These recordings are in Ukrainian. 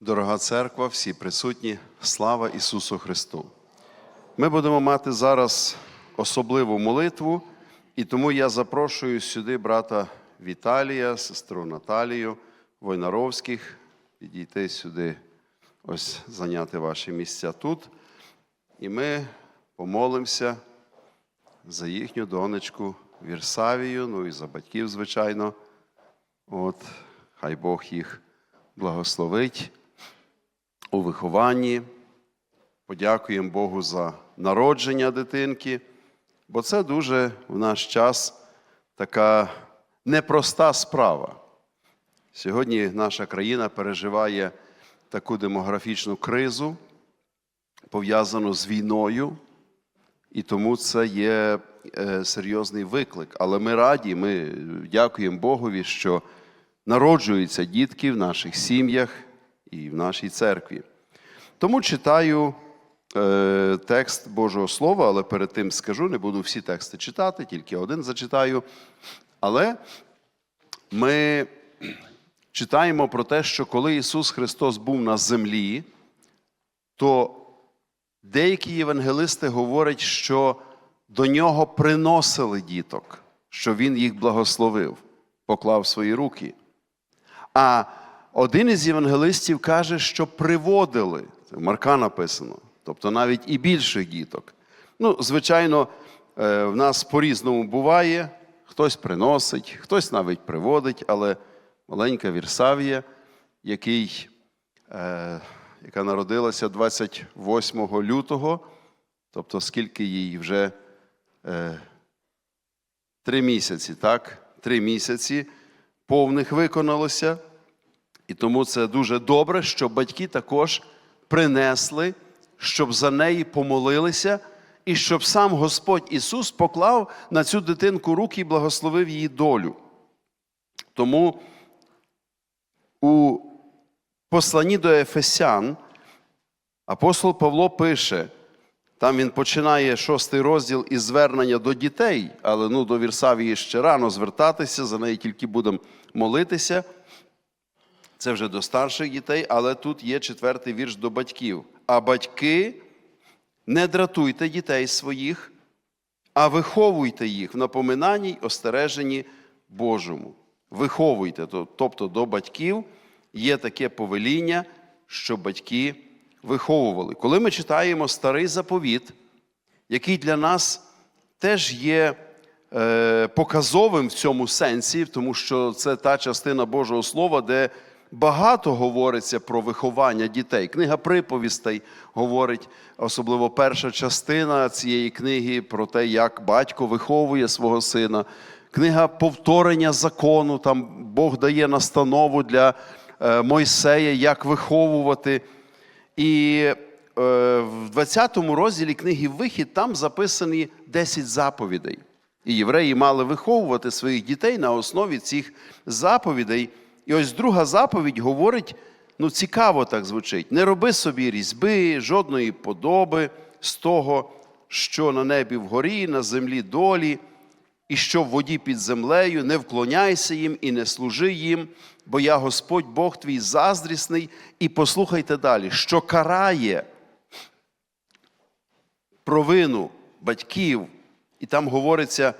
Дорога церква, всі присутні, слава Ісусу Христу! Ми будемо мати зараз особливу молитву, і тому я запрошую сюди брата Віталія, сестру Наталію, Войнаровських, підійти сюди, ось зайняти ваші місця тут. І ми помолимося за їхню донечку Вірсавію, ну і за батьків, звичайно. От, хай Бог їх благословить у вихованні. Подякуємо Богу за народження дитинки, бо це дуже в наш час така непроста справа. Сьогодні наша країна переживає таку демографічну кризу, пов'язану з війною, і тому це є е, серйозний виклик. Але ми раді, ми дякуємо Богові, що народжуються дітки в наших сім'ях і в нашій церкві. Тому читаю е, текст Божого Слова, але перед тим скажу, не буду всі тексти читати, тільки один зачитаю. Але ми читаємо про те, що коли Ісус Христос був на землі, то деякі євангелисти говорять, що до нього приносили діток, що Він їх благословив, поклав свої руки. А один із євангелистів каже, що приводили, це в Марка написано, тобто навіть і більших діток. Ну, звичайно, е, в нас по-різному буває, хтось приносить, хтось навіть приводить, але маленька Вірсавія, який, е, яка народилася 28 лютого, тобто скільки їй вже е, три місяці, так? Три місяці повних виконалося. І тому це дуже добре, що батьки також принесли, щоб за неї помолилися, і щоб сам Господь Ісус поклав на цю дитинку руки і благословив її долю. Тому у посланні до Ефесян апостол Павло пише, там він починає шостий розділ із звернення до дітей, але ну, до Вірсавії ще рано звертатися, за неї тільки будемо молитися. Це вже до старших дітей, але тут є четвертий вірш до батьків. А батьки не дратуйте дітей своїх, а виховуйте їх в напоминанні й остереженні Божому. Виховуйте, тобто до батьків є таке повеління, що батьки виховували. Коли ми читаємо старий заповіт, який для нас теж є е, показовим в цьому сенсі, тому що це та частина Божого Слова, де багато говориться про виховання дітей. Книга приповістей говорить, особливо перша частина цієї книги про те, як батько виховує свого сина. Книга повторення закону, там Бог дає настанову для е, Мойсея, як виховувати. І е, в 20 розділі книги Вихід там записані 10 заповідей. І євреї мали виховувати своїх дітей на основі цих заповідей. І ось друга заповідь говорить: ну, цікаво так звучить: не роби собі різьби, жодної подоби з того, що на небі вгорі, на землі долі, і що в воді під землею, не вклоняйся їм і не служи їм, бо я Господь Бог твій заздрісний, і послухайте далі, що карає провину батьків, і там говориться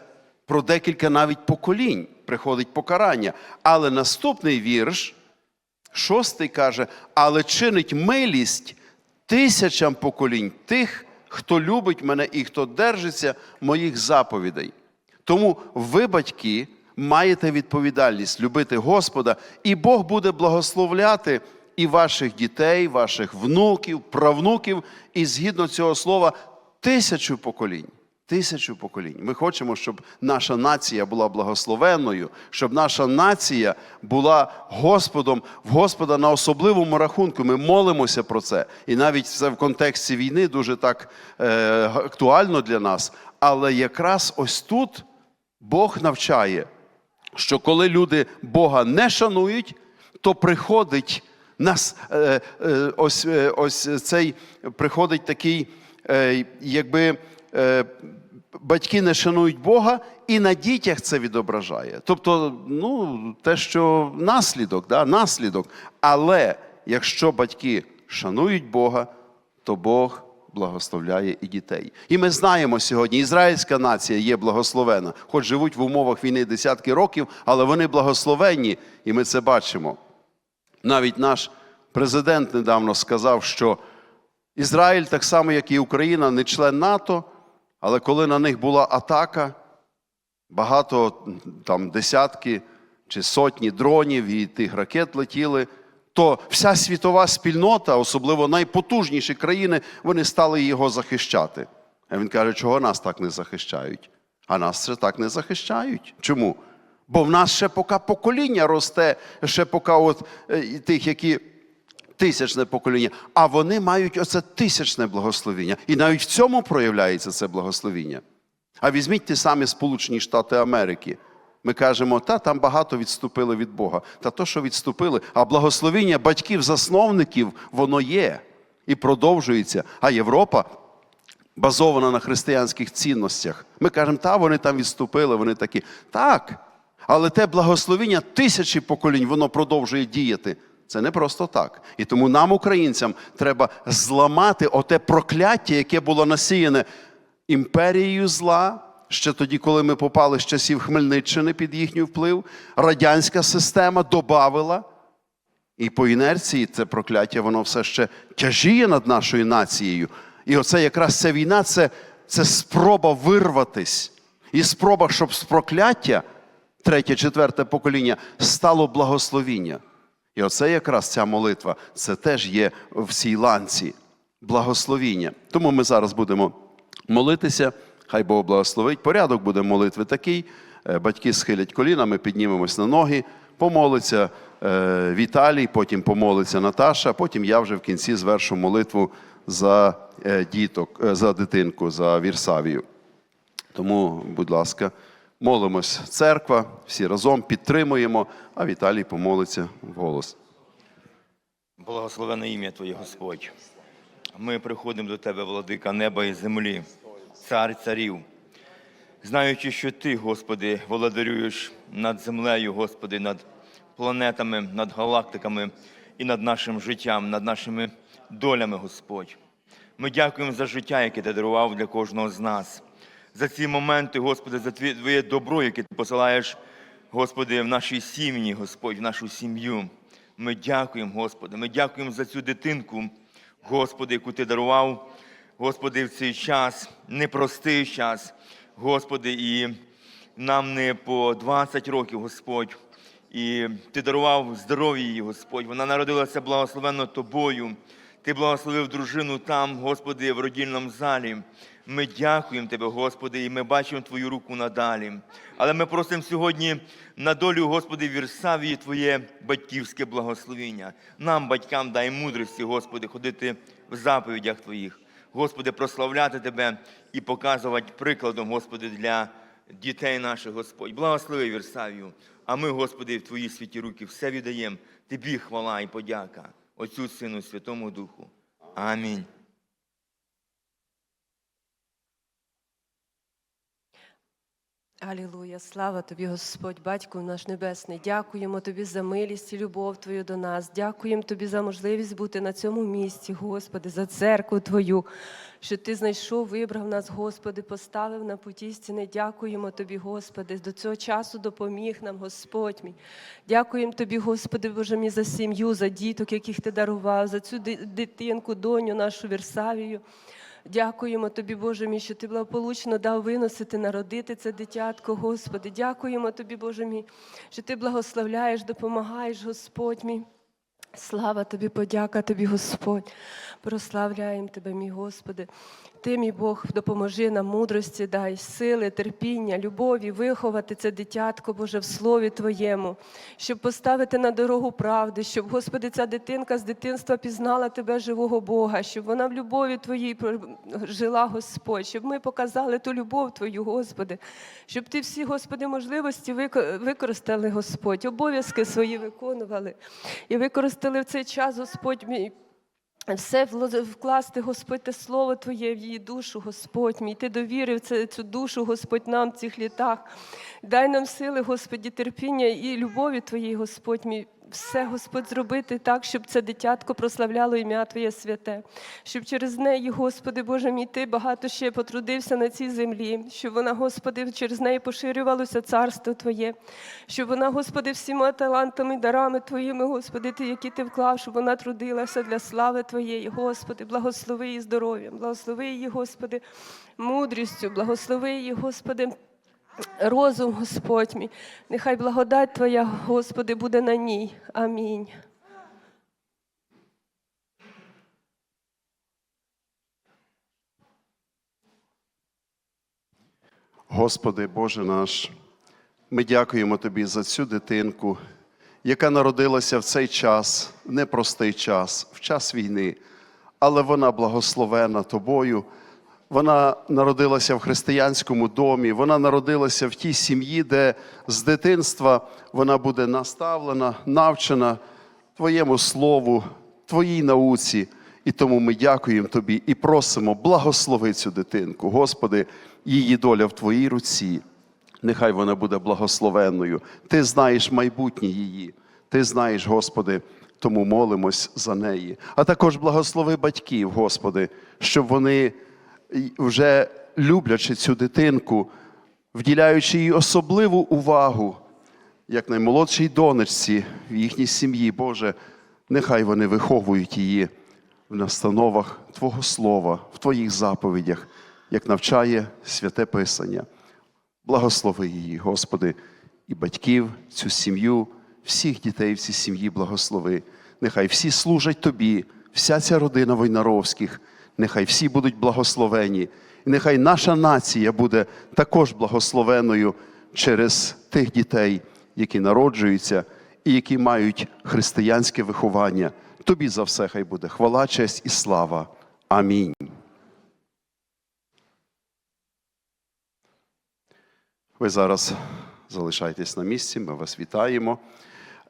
про декілька навіть поколінь, приходить покарання. Але наступний вірш, шостий каже, але чинить милість тисячам поколінь тих, хто любить мене і хто держиться моїх заповідей. Тому ви, батьки, маєте відповідальність любити Господа, і Бог буде благословляти і ваших дітей, ваших внуків, правнуків, і згідно цього слова, тисячу поколінь. Тисячу поколінь. Ми хочемо, щоб наша нація була благословенною, щоб наша нація була Господом в Господа на особливому рахунку. Ми молимося про це. І навіть це в контексті війни дуже так е, актуально для нас. Але якраз ось тут Бог навчає, що коли люди Бога не шанують, то приходить нас е, е, ось, е, ось цей приходить такий, якби. Е, Батьки не шанують Бога, і на дітях це відображає. Тобто, ну, те, що наслідок, да, наслідок. Але якщо батьки шанують Бога, то Бог благословляє і дітей. І ми знаємо сьогодні, ізраїльська нація є благословена, хоч живуть в умовах війни десятки років, але вони благословенні, і ми це бачимо. Навіть наш президент недавно сказав, що Ізраїль, так само, як і Україна, не член НАТО, але коли на них була атака, багато там десятки чи сотні дронів і тих ракет летіли, то вся світова спільнота, особливо найпотужніші країни, вони стали його захищати. А він каже, чого нас так не захищають? А нас це так не захищають. Чому? Бо в нас ще поки покоління росте, ще поки от е, тих, які тисячне покоління, а вони мають оце тисячне благословіння. І навіть в цьому проявляється це благословіння. А візьміть ті самі Сполучені Штати Америки. Ми кажемо, та там багато відступили від Бога. Та то, що відступили, а благословіння батьків-засновників, воно є і продовжується. А Європа базована на християнських цінностях. Ми кажемо, та вони там відступили, вони такі. Так. Але те благословіння тисячі поколінь, воно продовжує діяти. Це не просто так. І тому нам, українцям, треба зламати оте прокляття, яке було насіяне імперією зла. Ще тоді, коли ми попали з часів Хмельниччини під їхній вплив, радянська система добавила. І по інерції це прокляття, воно все ще тяжіє над нашою нацією. І оце якраз ця війна це, це спроба вирватись. І спроба, щоб з прокляття, третє, четверте покоління, стало благословіння. І оце якраз ця молитва, це теж є в цій ланці благословіння. Тому ми зараз будемо молитися, хай Бог благословить. Порядок буде молитви такий. Е, Батьки схилять коліна, ми піднімемось на ноги, помолиться е, Віталій, потім помолиться Наташа, потім я вже в кінці звершу молитву за е, діток, за дитинку, за Вірсавію. Тому, будь ласка, молимось церква, всі разом підтримуємо, а Віталій помолиться вголос. Благословене ім'я Твоє, Господь. Ми приходимо до Тебе, владика неба і землі, цар царів, знаючи, що Ти, Господи, володарюєш над землею, Господи, над планетами, над галактиками і над нашим життям, над нашими долями, Господь. Ми дякуємо за життя, яке ти дарував для кожного з нас. За ці моменти, Господи, за Твоє добро, яке ти посилаєш, Господи, в нашій сім'ї, Господь, в нашу сім'ю. Ми дякуємо, Господи. Ми дякуємо за цю дитинку, Господи, яку ти дарував, Господи, в цей час, непростий час, Господи, і нам не по 20 років, Господь. І ти дарував здоров'я їй, Господь. Вона народилася благословенно тобою. Ти благословив дружину там, Господи, в родільному залі. Ми дякуємо Тебе, Господи, і ми бачимо Твою руку надалі. Але ми просимо сьогодні на долю, Господи, Вірсавії Твоє батьківське благословіння. Нам, батькам, дай мудрості, Господи, ходити в заповідях Твоїх. Господи, прославляти Тебе і показувати прикладом, Господи, для дітей наших, Господь. Благослови Вірсавію. А ми, Господи, в Твої святі руки все віддаємо. Тобі хвала і подяка. Отцю Сину, Святому Духу. Амінь. Алілуя, слава тобі, Господь, Батько наш Небесний. Дякуємо тобі за милість і любов Твою до нас. Дякуємо тобі за можливість бути на цьому місці, Господи, за церкву Твою, що Ти знайшов, вибрав нас, Господи, поставив на путі стіни. Дякуємо тобі, Господи, до цього часу допоміг нам, Господь мій. Дякуємо тобі, Господи, Боже мій, за сім'ю, за діток, яких ти дарував, за цю дитинку, доню нашу Вірсавію. Дякуємо тобі, Боже мій, що ти благополучно дав виносити, народити це дитятко, Господи. Дякуємо тобі, Боже мій, що ти благословляєш, допомагаєш, Господь мій. Слава тобі, подяка тобі, Господь. Прославляємо тебе, мій Господи. Ти, мій Бог, допоможи нам мудрості, дай сили, терпіння, любові, виховати це дитятко, Боже, в слові Твоєму, щоб поставити на дорогу правди, щоб, Господи, ця дитинка з дитинства пізнала Тебе, живого Бога, щоб вона в любові Твоїй жила, Господь, щоб ми показали ту любов Твою, Господи, щоб Ти всі, Господи, можливості використали, Господь, обов'язки свої виконували і використали в цей час, Господь мій. Все вкласти, Господь, слово Твоє в її душу, Господь мій. Ти довірив це, цю душу, Господь, нам в цих літах. Дай нам сили, Господі, терпіння і любові Твоєї, Господь мій, все, Господь, зробити так, щоб це дитятко прославляло ім'я Твоє святе, щоб через неї, Господи, Боже мій, Ти багато ще потрудився на цій землі, щоб вона, Господи, через неї поширювалося царство Твоє, щоб вона, Господи, всіма талантами, дарами Твоїми, Господи, Ти, які Ти вклав, щоб вона трудилася для слави Твоєї, Господи, благослови її здоров'ям, благослови її, Господи, мудрістю, благослови її, Господи. Розум, Господь мій, нехай благодать Твоя, Господи, буде на ній. Амінь. Господи, Боже наш, ми дякуємо Тобі за цю дитинку, яка народилася в цей час, в непростий час, в час війни, але вона благословена Тобою. Вона народилася в християнському домі, вона народилася в тій сім'ї, де з дитинства вона буде наставлена, навчена Твоєму слову, Твоїй науці. І тому ми дякуємо Тобі і просимо, благослови цю дитинку. Господи, її доля в Твоїй руці. Нехай вона буде благословенною. Ти знаєш майбутнє її. Ти знаєш, Господи, тому молимось за неї. А також благослови батьків, Господи, щоб вони вже люблячи цю дитинку, вділяючи їй особливу увагу, як наймолодшій донечці в їхній сім'ї, Боже, нехай вони виховують її в настановах Твого Слова, в Твоїх заповідях, як навчає святе Писання. Благослови її, Господи, і батьків, цю сім'ю, всіх дітей в цій сім'ї благослови. Нехай всі служать Тобі, вся ця родина Войнаровських, нехай всі будуть благословені. І нехай наша нація буде також благословеною через тих дітей, які народжуються і які мають християнське виховання. Тобі за все хай буде хвала, честь і слава. Амінь. Ви зараз залишайтесь на місці, ми вас вітаємо.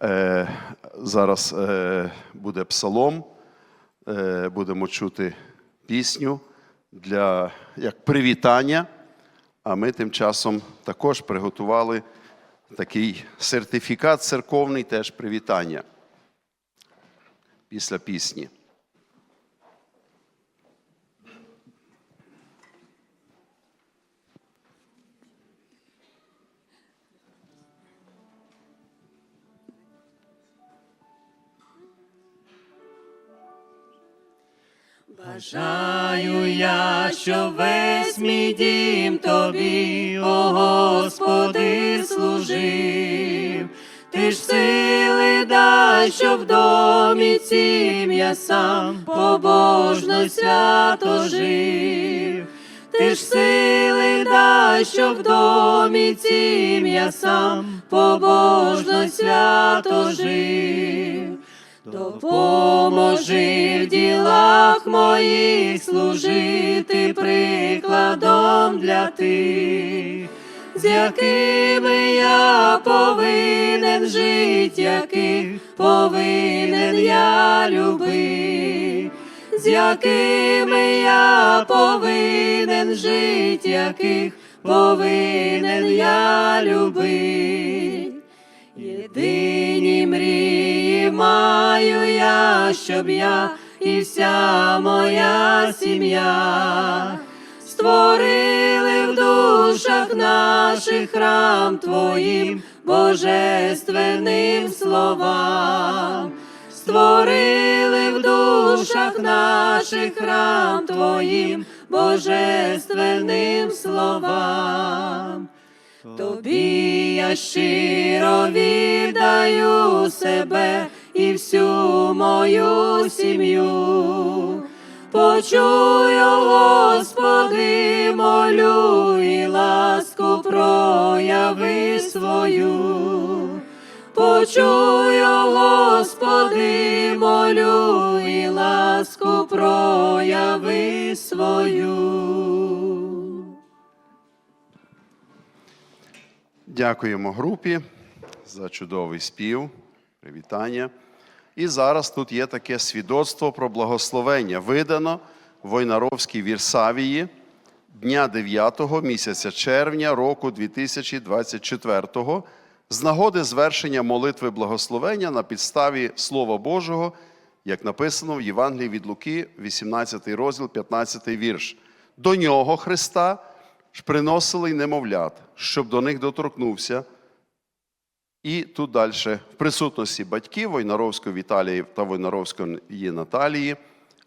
Е, зараз е, буде псалом, е, будемо чути пісню для, як привітання, а ми тим часом також приготували такий сертифікат церковний, теж привітання після пісні. Бажаю я, що весь мій дім тобі, о Господи, служив. Ти ж сили дай, що в домі цім я сам побожно свято жив. Ти ж сили дай, що в домі цім я сам побожно свято жив. Допоможи в ділах моїх служити прикладом для тих, з якими я повинен жити, яких повинен я любити, з якими я повинен жити, яких повинен я любити. Єдині мрії маю я, щоб я і вся моя сім'я створили в душах наших храм Твоїм божественним словам, створили в душах наших храм Твоїм божественним словам. Тобі я щиро віддаю себе і всю мою сім'ю. Почую, Господи, молю і ласку прояви свою. Почую, Господи, молю і ласку прояви свою. Дякуємо групі за чудовий спів, привітання. І зараз тут є таке свідоцтво про благословення, видано в Войнаровській Вірсавії дня 9 місяця червня року 2024 з нагоди звершення молитви благословення на підставі Слова Божого, як написано в Євангелії від Луки, 18 розділ, 15 вірш. До нього Христа приносили й немовлят, щоб до них доторкнувся. І тут далі, в присутності батьків Войнаровської Віталії та Войнаровської Наталії,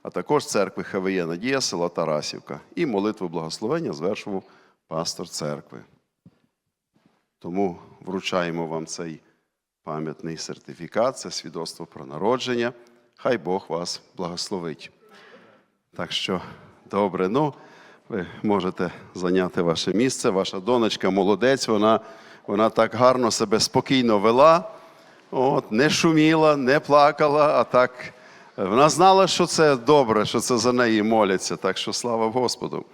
а також церкви ХВЄ Надія, села Тарасівка. І молитву благословення звершував пастор церкви. Тому вручаємо вам цей пам'ятний сертифікат, це свідоцтво про народження. Хай Бог вас благословить. Так що, добре, ну, ви можете зайняти ваше місце. Ваша донечка молодець, вона, вона так гарно себе спокійно вела, от, не шуміла, не плакала, а так вона знала, що це добре, що це за неї моляться. Так що слава Господу.